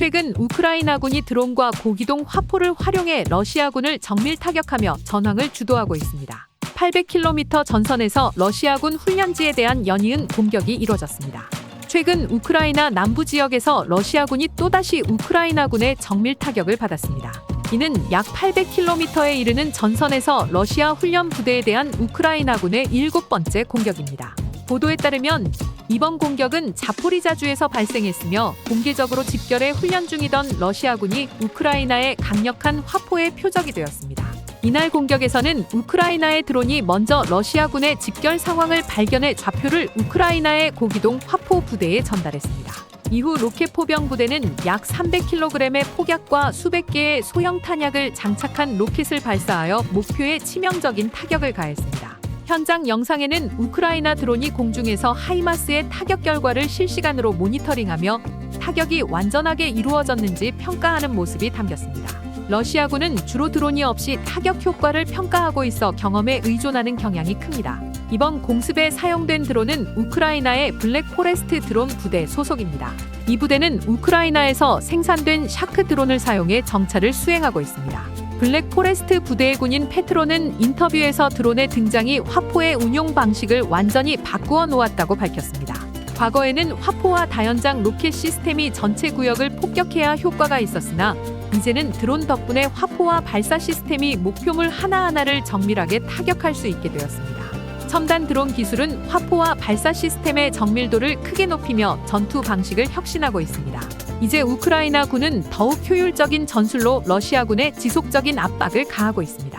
최근 우크라이나군이 드론과 고기동 화포를 활용해 러시아군을 정밀 타격하며 전황을 주도하고 있습니다. 800km 전선에서 러시아군 훈련지에 대한 연이은 공격이 이뤄졌습니다. 최근 우크라이나 남부 지역에서 러시아군이 또다시 우크라이나군의 정밀 타격을 받았습니다. 이는 약 800km에 이르는 전선에서 러시아 훈련 부대에 대한 우크라이나군의 일곱 번째 공격입니다. 보도에 따르면 이번 공격은 자포리자주에서 발생했으며 공개적으로 집결해 훈련 중이던 러시아군이 우크라이나의 강력한 화포의 표적이 되었습니다. 이날 공격에서는 우크라이나의 드론이 먼저 러시아군의 집결 상황을 발견해 좌표를 우크라이나의 고기동 화포 부대에 전달했습니다. 이후 로켓 포병 부대는 약 300kg의 폭약과 수백 개의 소형 탄약을 장착한 로켓을 발사하여 목표에 치명적인 타격을 가했습니다. 현장 영상에는 우크라이나 드론이 공중에서 하이마스의 타격 결과를 실시간으로 모니터링하며 타격이 완전하게 이루어졌는지 평가하는 모습이 담겼습니다. 러시아군은 주로 드론이 없이 타격 효과를 평가하고 있어 경험에 의존하는 경향이 큽니다. 이번 공습에 사용된 드론은 우크라이나의 블랙 포레스트 드론 부대 소속입니다. 이 부대는 우크라이나에서 생산된 샤크 드론을 사용해 정찰을 수행하고 있습니다. 블랙 포레스트 부대의 군인 페트로는 인터뷰에서 드론의 등장이 화포의 운용 방식을 완전히 바꾸어 놓았다고 밝혔습니다. 과거에는 화포와 다연장 로켓 시스템이 전체 구역을 폭격해야 효과가 있었으나 이제는 드론 덕분에 화포와 발사 시스템이 목표물 하나하나를 정밀하게 타격할 수 있게 되었습니다. 첨단 드론 기술은 화포와 발사 시스템의 정밀도를 크게 높이며 전투 방식을 혁신하고 있습니다. 이제 우크라이나 군은 더욱 효율적인 전술로 러시아군의 지속적인 압박을 가하고 있습니다.